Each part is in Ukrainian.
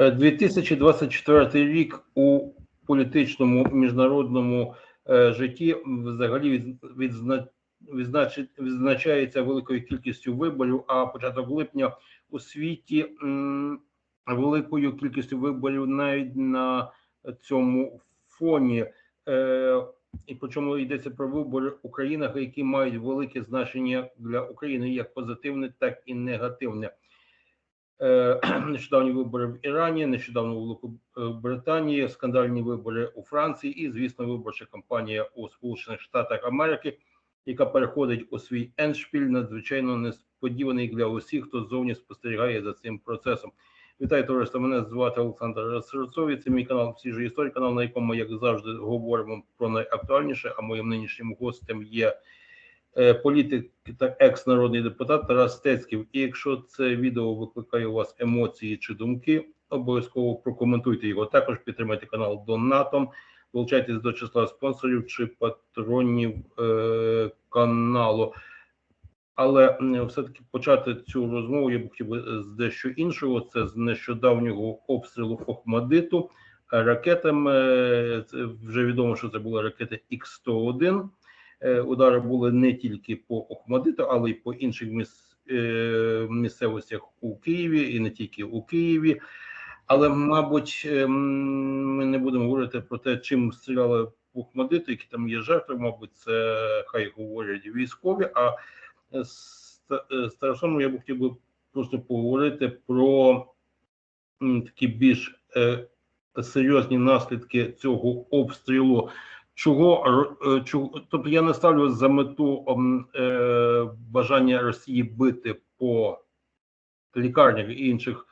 Е, 2024 рік у політичному міжнародному е, житті взагалі від- відзна- відзначи- відзначається великою кількістю виборів, а початок липня у світі великою кількістю виборів навіть на цьому фоні. Е, і причому йдеться про вибори у країнах, які мають велике значення для України, як позитивне, так і негативне. Е, Нещодавні вибори в Ірані, нещодавно у Великобританії, скандальні вибори у Франції і, звісно, виборча кампанія у Сполучених Штатах Америки, яка переходить у свій еншпіль, надзвичайно несподіваний для усіх, хто ззовні спостерігає за цим процесом. Вітаю, товариство. Мене звати Олександр Сирцові. Це мій канал «Всі ж історії», канал, на якому, як завжди, говоримо про найактуальніше. А моїм нинішнім гостем є політик та екс-народний депутат Тарас Стецьків. І якщо це відео викликає у вас емоції чи думки, обов'язково прокоментуйте його. Також підтримайте канал донатом, долучайтесь до числа спонсорів чи патронів е, каналу. Але все-таки почати цю розмову я б хотів з дещо іншого. Це з нещодавнього обстрілу Охмадиту ракетами. Е, Це вже відомо, що це були ракети Х-101. Е, Удари були не тільки по Охмадиту, але й по інших е, місцевостях у Києві, і не тільки у Києві. Але, мабуть, ем, ми не будемо говорити про те, чим стріляли в Охмадиту, які там є жертви. Мабуть, це хай говорять військові. А з Та- Тарасом я б хотів би просто поговорити про такі більш е, серйозні наслідки цього обстрілу. Чого е, чого, тобто я не ставлю за мету е, бажання Росії бити по лікарнях і інших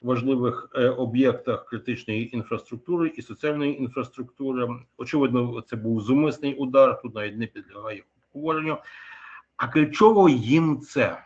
важливих е, об'єктах критичної інфраструктури і соціальної інфраструктури. Очевидно, це був зумисний удар. Тут навіть не підлягає обговоренню. А для чого їм це?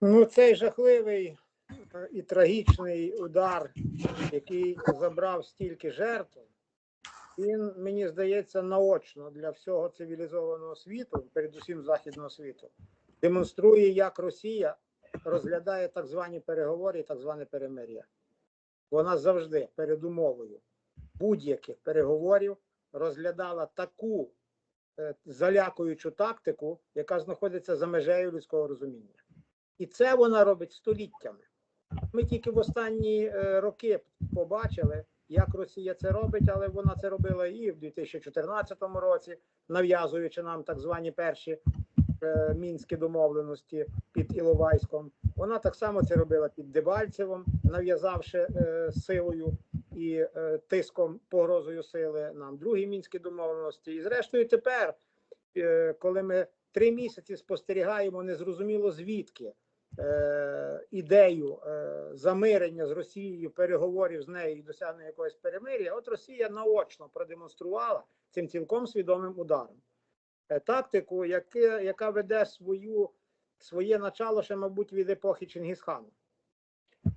Ну, цей жахливий і трагічний удар, який забрав стільки жертв, він, мені здається, наочно для всього цивілізованого світу, передусім західного світу, демонструє, як Росія розглядає так звані переговори і так зване перемир'я. Вона завжди перед умовою будь-яких переговорів розглядала таку е, залякуючу тактику, яка знаходиться за межею людського розуміння. І це вона робить століттями. Ми тільки в останні е, роки побачили, як Росія це робить, але вона це робила і в 2014 році, нав'язуючи нам так звані перші е, мінські домовленості під Іловайськом. Вона так само це робила під Дебальцевом, нав'язавши е, силою і тиском, погрозою сили нам другі мінські домовленості. І зрештою, тепер, коли ми три місяці спостерігаємо незрозуміло звідки ідею е, замирення з Росією, переговорів з нею і досягнення якогось перемир'я, от Росія наочно продемонструвала цим цілком свідомим ударом. Е, Тактику, яке, яка веде свою, своє начало ще, мабуть, від епохи Чингісхана.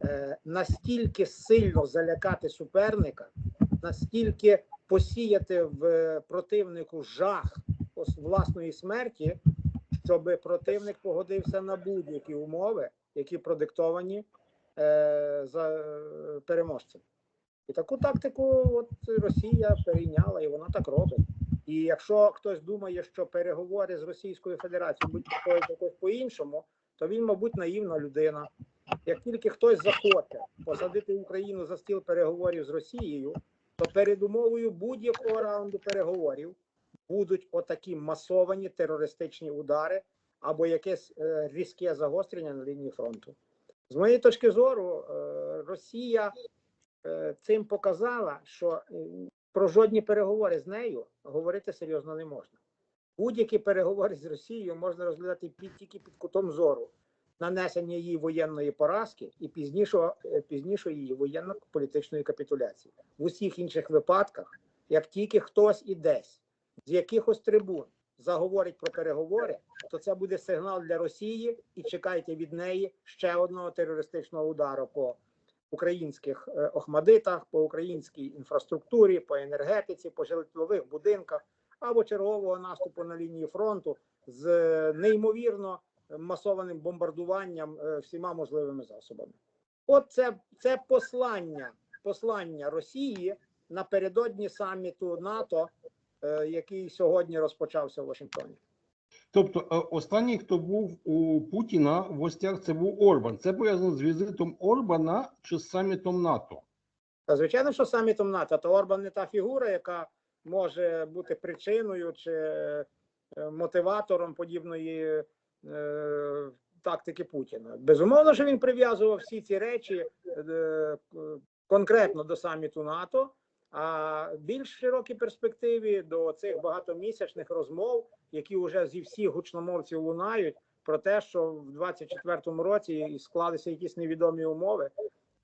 Е, настільки сильно залякати суперника, настільки посіяти в противнику жах власної смерті, щоб противник погодився на будь-які умови, які продиктовані е, за е, переможцем. І таку тактику от Росія перейняла, і вона так робить. І якщо хтось думає, що переговори з Російською Федерацією будуть якось по-іншому, то він, мабуть, наївна людина. Як тільки хтось захоче посадити Україну за стіл переговорів з Росією, то передумовою будь-якого раунду переговорів будуть отакі масовані терористичні удари або якесь е, різке загострення на лінії фронту. З моєї точки зору, е, Росія е, цим показала, що е, про жодні переговори з нею говорити серйозно не можна. Будь-які переговори з Росією можна розглядати під, тільки під кутом зору нанесення її воєнної поразки і пізнішого, е, пізнішої її воєнно-політичної капітуляції. В усіх інших випадках, як тільки хтось і десь з якихось трибун заговорить про переговори, то це буде сигнал для Росії, і чекайте від неї ще одного терористичного удару по українських е, охмадитах, по українській інфраструктурі, по енергетиці, по житлових будинках або чергового наступу на лінії фронту з е, неймовірно масованим бомбардуванням е, всіма можливими засобами. От це, це послання, послання Росії напередодні саміту НАТО, е, який сьогодні розпочався в Вашингтоні. Тобто, е, останній, хто був у Путіна в гостях, це був Орбан. Це пов'язано з візитом Орбана чи з самітом НАТО? Та звичайно, що самітом НАТО, то Орбан не та фігура, яка може бути причиною чи е, мотиватором подібної е, тактики Путіна. Безумовно, що він прив'язував всі ці речі е, конкретно до саміту НАТО, а більш широкій перспективі до цих багатомісячних розмов, які вже зі всіх гучномовців лунають, про те, що в 24-му році склалися якісь невідомі умови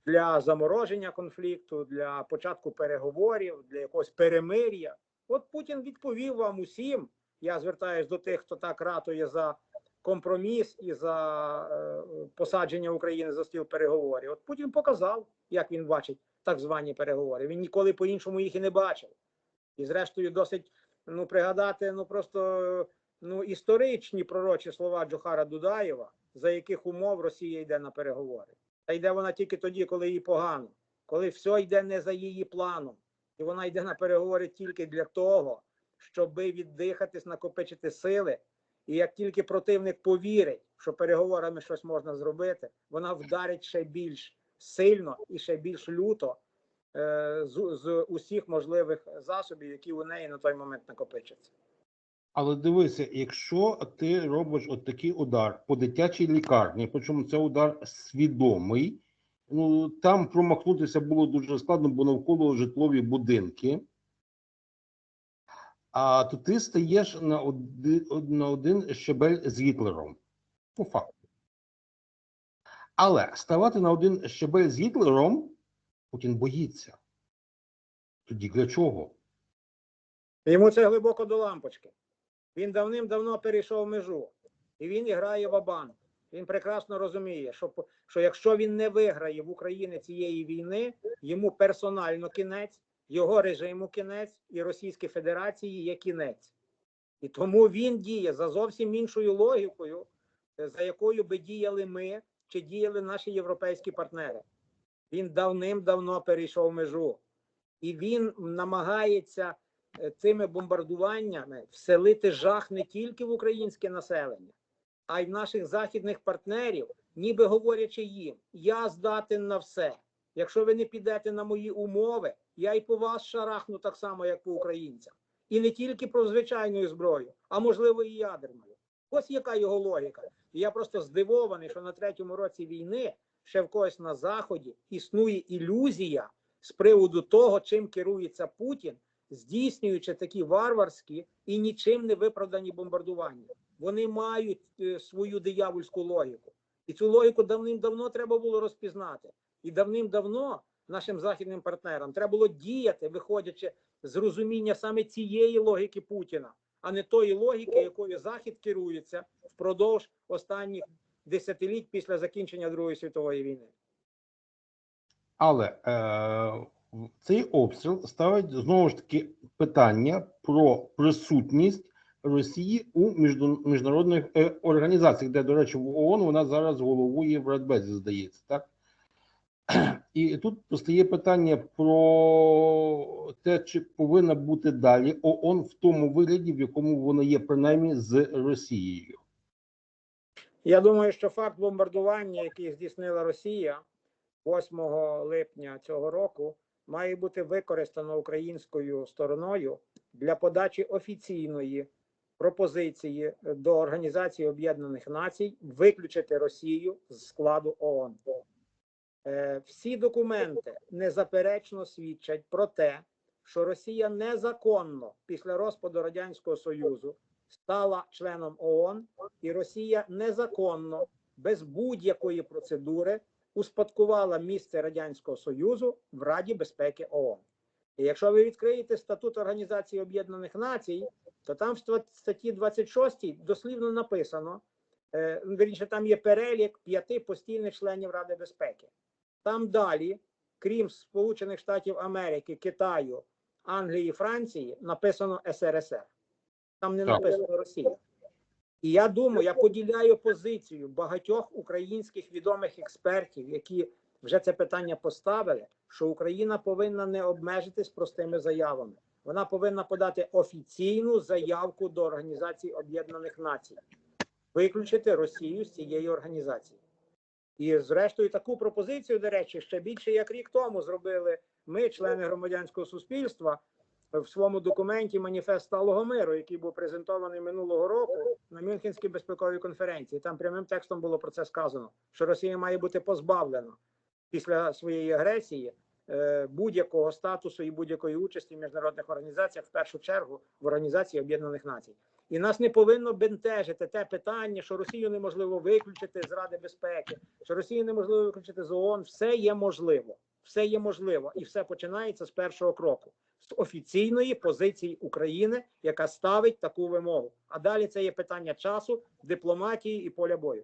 для замороження конфлікту, для початку переговорів, для якогось перемир'я. От Путін відповів вам усім. Я звертаюсь до тих, хто так ратує за компроміс і за е, посадження України за стіл переговорів. От Путін показав, як він бачить так звані переговори. Він ніколи по-іншому їх і не бачив. І зрештою, досить ну пригадати ну просто ну історичні пророчі слова Джохара Дудаєва, за яких умов Росія йде на переговори. Та йде вона тільки тоді, коли їй погано, коли все йде не за її планом, і вона йде на переговори тільки для того, щоби віддихатись, накопичити сили. І як тільки противник повірить, що переговорами щось можна зробити, вона вдарить ще більш сильно і ще більш люто е, з, з усіх можливих засобів, які у неї на той момент накопичаться. Але дивися, якщо ти робиш от такий удар по дитячій лікарні, причому це удар свідомий, ну там промахнутися було дуже складно, бо навколо житлові будинки. А то ти стаєш на один, на один щебель з Гітлером. По факту. Але ставати на один щебель з Гітлером Путін боїться. Тоді для чого? Йому це глибоко до лампочки. Він давним-давно перейшов межу, і він грає в банк Він прекрасно розуміє, що, що якщо він не виграє в Україні цієї війни, йому персонально кінець, його режиму кінець і Російській Федерації є кінець. І тому він діє за зовсім іншою логікою, за якою би діяли ми чи діяли наші європейські партнери. Він давним-давно перейшов межу, і він намагається е, цими бомбардуваннями вселити жах не тільки в українське населення, а й в наших західних партнерів, ніби говорячи їм: я здатен на все. Якщо ви не підете на мої умови, я і по вас шарахну так само, як по українцям. І не тільки про звичайну зброю, а можливо і ядерною. Ось яка його логіка. І я просто здивований, що на третьому році війни ще в когось на заході існує ілюзія з приводу того, чим керується Путін, здійснюючи такі варварські і нічим не виправдані бомбардування. Вони мають е, свою диявольську логіку. І цю логіку давним-давно треба було розпізнати. І давним-давно нашим західним партнерам треба було діяти, виходячи з розуміння саме цієї логіки Путіна, а не тої логіки, якою Захід керується впродовж останніх десятиліть після закінчення Другої світової війни. Але е, цей обстріл ставить знову ж таки питання про присутність Росії у міжнародних е, організаціях, де, до речі, в ООН вона зараз головує в Радбезі, здається, так? І тут постає питання про те, чи повинна бути далі ООН в тому вигляді, в якому вона є, принаймні з Росією. Я думаю, що факт бомбардування, який здійснила Росія 8 липня цього року, має бути використано українською стороною для подачі офіційної пропозиції до Організації Об'єднаних Націй виключити Росію з складу ООН. Е, Всі документи незаперечно свідчать про те, що Росія незаконно після розпаду Радянського Союзу стала членом ООН, і Росія незаконно, без будь-якої процедури, успадкувала місце Радянського Союзу в Раді безпеки ООН. І якщо ви відкриєте статут Організації Об'єднаних Націй, то там в ста- статті 26 дослівно написано, е, вірніше, там є перелік п'яти постійних членів Ради безпеки. Там далі, крім Сполучених Штатів Америки, Китаю, Англії, Франції, написано СРСР. Там не Так. написано Росія. І я думаю, я поділяю позицію багатьох українських відомих експертів, які вже це питання поставили, що Україна повинна не обмежитись простими заявами. Вона повинна подати офіційну заявку до Організації Об'єднаних Націй, виключити Росію з цієї організації. І зрештою таку пропозицію, до речі, ще більше як рік тому зробили ми, члени громадянського суспільства, в своєму документі Маніфест сталого миру, який був презентований минулого року на Мюнхенській безпековій конференції. Там прямим текстом було про це сказано, що Росія має бути позбавлена після своєї агресії е, будь-якого статусу і будь-якої участі в міжнародних організаціях, в першу чергу в Організації Об'єднаних Націй. І нас не повинно бентежити те питання, що Росію неможливо виключити з Ради безпеки, що Росію неможливо виключити з ООН. Все є можливо, все є можливо, і все починається з першого кроку з офіційної позиції України, яка ставить таку вимогу. А далі це є питання часу, дипломатії і поля бою.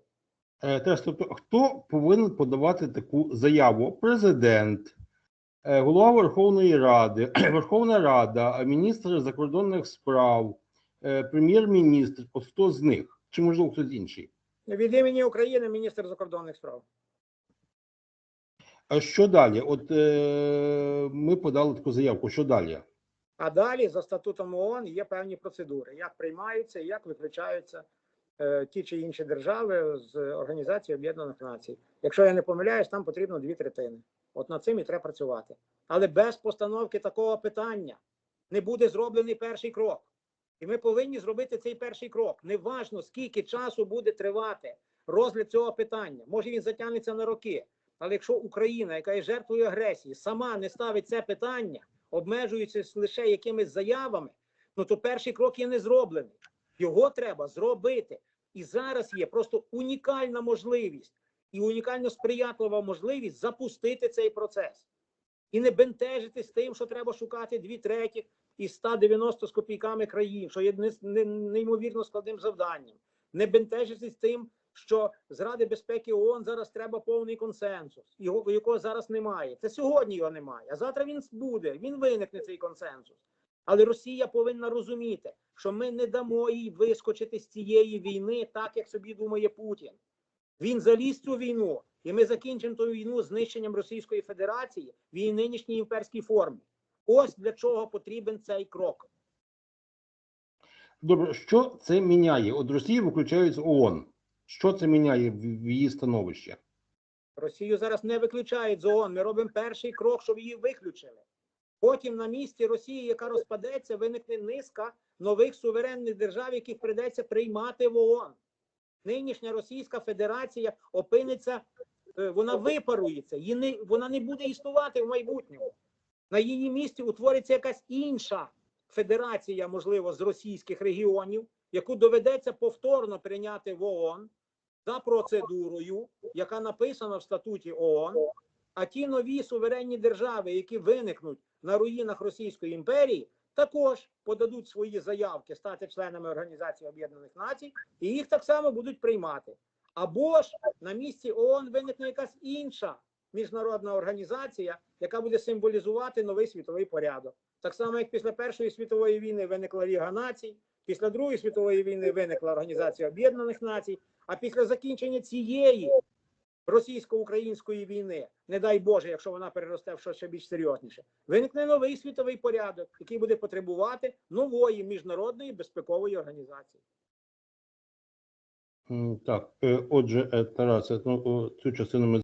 Е, Теж, тобто, хто повинен подавати таку заяву? Президент, е, голова Верховної Ради, Верховна Рада, міністр закордонних справ, прем'єр-міністр, от хто з них? Чи можливо хтось інший? Від імені України міністр закордонних справ. А що далі? От е, ми подали таку заявку. Що далі? А далі за статутом ООН є певні процедури, як приймаються, як виключаються е, ті чи інші держави з Організації Об'єднаних Націй. Якщо я не помиляюсь, там потрібно дві третини. От над цим і треба працювати. Але без постановки такого питання не буде зроблений перший крок. І ми повинні зробити цей перший крок. Неважно, скільки часу буде тривати розгляд цього питання. Може він затягнеться на роки. Але якщо Україна, яка є жертвою агресії, сама не ставить це питання, обмежуючись лише якимись заявами, ну то перший крок є не зроблений. Його треба зробити. І зараз є просто унікальна можливість і унікально сприятлива можливість запустити цей процес. І не бентежитись тим, що треба шукати дві третіх із 190 з копійками країн, що є не- не- неймовірно складним завданням. Не бентежитись тим, що з Ради безпеки ООН зараз треба повний консенсус, його якого зараз немає. Це сьогодні його немає, а завтра він буде. Він виникне цей консенсус. Але Росія повинна розуміти, що ми не дамо їй вискочити з цієї війни, так як собі думає Путін. Він заліз цю війну, і ми закінчимо ту війну знищенням Російської Федерації в її нинішній імперській формі. Ось для чого потрібен цей крок. Добре, що це міняє? От Росія виключають з ООН. Що це міняє в, її становище? Росію зараз не виключають з ООН. Ми робимо перший крок, щоб її виключили. Потім на місці Росії, яка розпадеться, виникне низка нових суверенних держав, яких прийдеться приймати в ООН. Нинішня Російська Федерація опиниться, е, вона випарується, її не, вона не буде існувати в майбутньому. На її місці утвориться якась інша федерація, можливо, з російських регіонів, яку доведеться повторно прийняти в ООН за процедурою, яка написана в статуті ООН. А ті нові суверенні держави, які виникнуть на руїнах Російської імперії, також подадуть свої заявки стати членами Організації Об'єднаних Націй, і їх так само будуть приймати. Або ж на місці ООН виникне якась інша міжнародна організація, яка буде символізувати новий світовий порядок. Так само, як після Першої світової війни виникла Ліга націй, після Другої світової війни виникла Організація Об'єднаних Націй, а після закінчення цієї російсько-української війни, не дай Боже, якщо вона переросте в щось ще більш серйозніше, виникне новий світовий порядок, який буде потребувати нової міжнародної безпекової організації. Так, е, отже, е, Тарасе, ну, цю частину ми